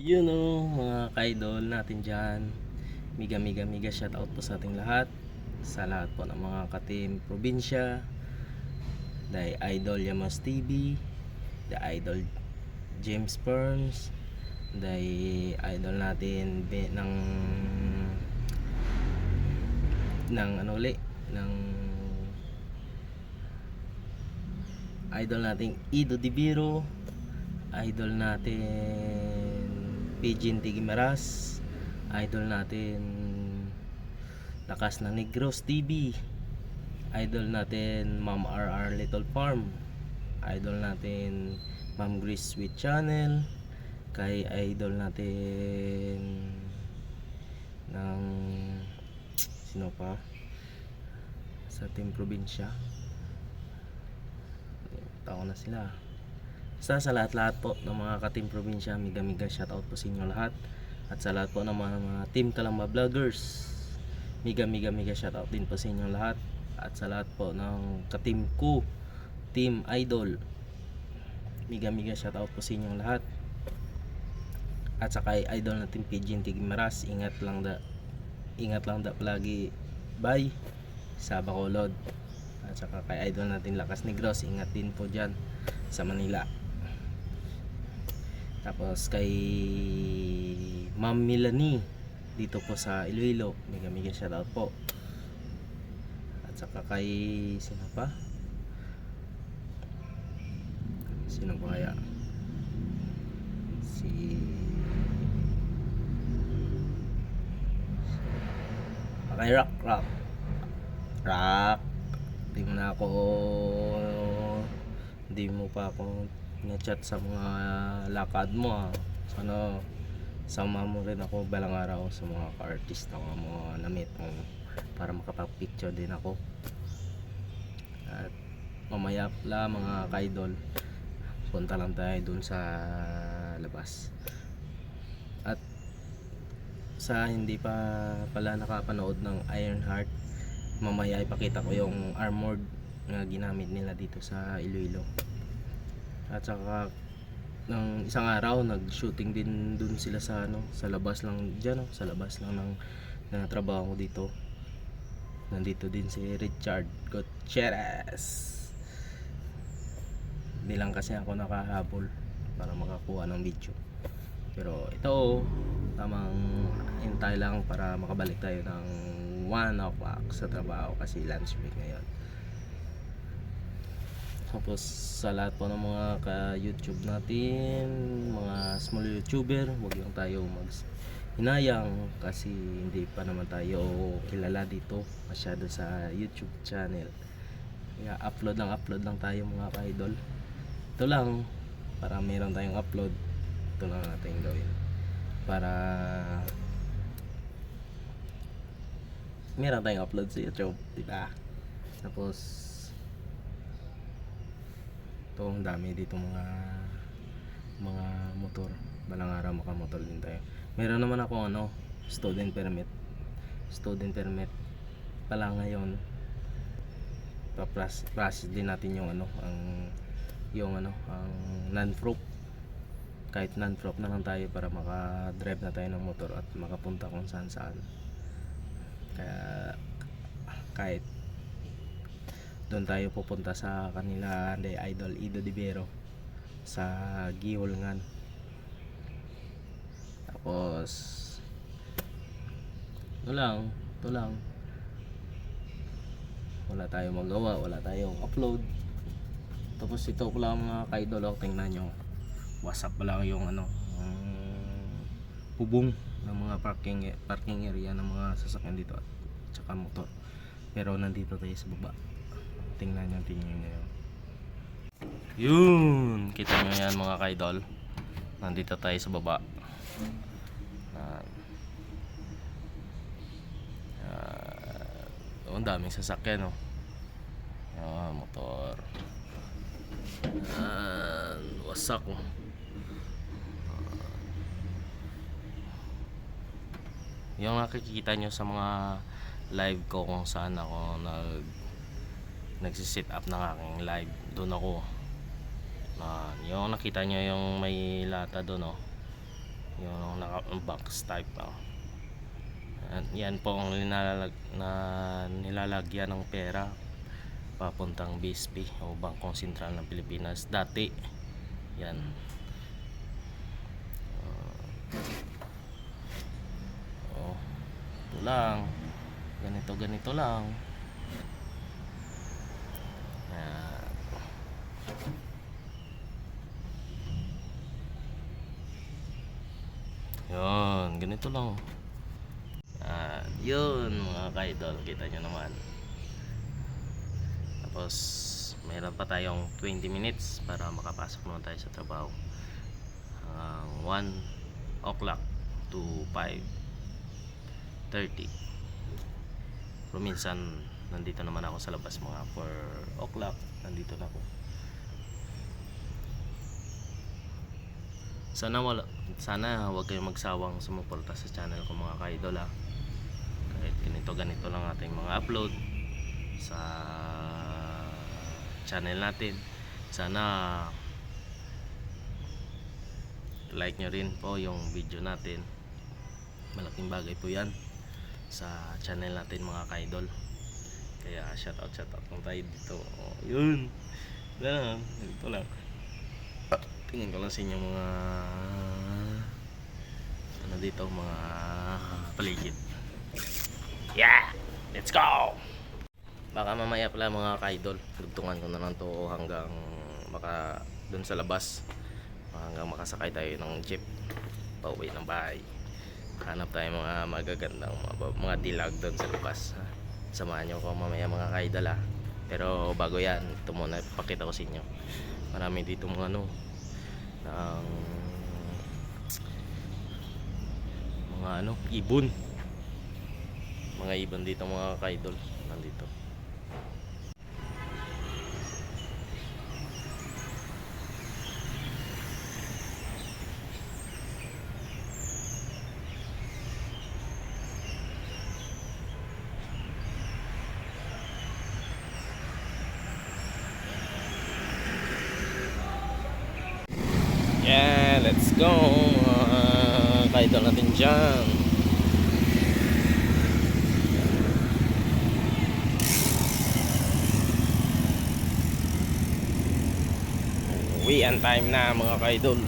Yun o, mga ka-idol natin dyan. Miga, miga, miga shout out po sa ating lahat. Sa lahat po ng mga ka-team probinsya. The Idol Yamas TV. The Idol James Burns. The Idol natin ng ng ano uli ng idol nating Ido Diviro idol natin Pigeon Tigimaras idol natin Lakas na Negros TV idol natin Ma'am RR Little Farm. Idol natin Ma'am Grace Sweet Channel. Kay idol natin ng sino pa? Sa team probinsya tao na sila Basta sa lahat-lahat po ng mga ka-team probinsya, miga-miga shoutout po sa inyo lahat. At sa lahat po ng mga, mga team Kalamba Vloggers, miga-miga-miga shoutout din po sa inyo lahat. At sa lahat po ng ka-team ko, Team Idol, miga-miga shoutout po sa inyo lahat. At sa kay Idol natin Pigeon Tigmaras, ingat lang da ingat lang da palagi. Bye sa Bacolod. At saka kay Idol natin Lakas Negros, ingat din po dyan sa Manila. Tapos kay Ma'am Melanie dito po sa Iloilo. Mega mega shoutout po. At saka kay sino pa? Sino ba kaya? Si kay Rock Rock Rock Di mo na ako Di mo pa ako na-chat sa mga lakad mo ah. Sana sama mo rin ako balang araw sa mga ka-artist na mga na-meet mo para makapag-picture din ako. At mamaya pala mga ka-idol punta lang tayo dun sa labas. At sa hindi pa pala nakapanood ng Ironheart mamaya ipakita ko yung armored na ginamit nila dito sa Iloilo at saka ng isang araw nag-shooting din dun sila sa ano sa labas lang diyan no? sa labas lang ng na trabaho ko dito. Nandito din si Richard Gutierrez. Hindi lang kasi ako nakahabol para makakuha ng video. Pero ito tamang hintay lang para makabalik tayo ng 1 o'clock sa trabaho kasi lunch break ngayon tapos sa lahat po ng mga ka-YouTube natin, mga small YouTuber, huwag lang tayo mag hinayang kasi hindi pa naman tayo kilala dito masyado sa YouTube channel. Kaya upload lang upload lang tayo mga ka-idol. Ito lang para meron tayong upload. Ito lang natin gawin. Para meron tayong upload sa YouTube, di? Tapos ito ang dami dito mga mga motor. Balang araw makamotor din tayo. Meron naman ako ano student permit. Student permit pala ngayon. Pa-process process din natin yung ano ang yung ano ang non-proof kahit non-proof na lang tayo para maka-drive na tayo ng motor at makapunta kung saan saan kaya kahit doon tayo pupunta sa kanila de Idol Ido Divero sa Gihulngan tapos ito lang ito lang. Wala tayong magawa wala tayong upload. Tapos ito ko lang mga ka-idol oh, tingnan nyo. Wasak pa lang yung ano ang hubong ng mga parking parking area ng mga sasakyan dito at saka motor. Pero nandito tayo sa baba tingnan nyo tingnan nyo yun. Yun! Kita nyo yan mga kaidol. Nandito tayo sa baba. Yan. Oh, ang daming sasakyan oh. Yan motor. Yan wasak oh. Yung nakikita nyo sa mga live ko kung saan ako nag nagsisit up ng aking live. Doon ako. Na yung nakita nyo yung may lata doon oh. Yung naka box type na. Yan, yan po ang nilalag, na nilalagyan ng pera papuntang BSP o Bangkong Sentral ng Pilipinas. Dati yan. Oh. Ito lang ganito ganito lang yan yun ganito lang. Yan yun mga kaidol kita nyo naman. Tapos mayroon pa tayong 20 minutes para makapasok naman tayo sa trabaho. Hanggang 1 o'clock to 5.30 pero minsan nandito naman ako sa labas mga 4 o'clock nandito na ako. Sana wala sana huwag kayong magsawang sumuporta sa channel ko mga kaidol ha kahit ganito ganito lang ating mga upload sa channel natin. Sana like nyo rin po yung video natin. Malaking bagay po yan sa channel natin mga kaidol. Kaya shout out shout out lang tayo dito. Oh, yun. Lang dito lang. Tingin ko lang sa inyo mga ano dito mga paligid. Yeah! Let's go! Baka mamaya pala mga kaidol dugtungan ko na lang to hanggang baka dun sa labas. Hanggang makasakay tayo ng jeep. Pauwi ng bahay hanap tayo mga magagandang mga, mga dilag doon sa labas ha? samahan nyo ko mamaya mga kaidol ha pero bago yan ito muna ipakita ko sa inyo. Marami dito mga ano ng mga ano ibon. Mga ibon dito mga kaidol. Nandito Let's go. Mga kaidol natin dyan. Uwian time na mga kaidol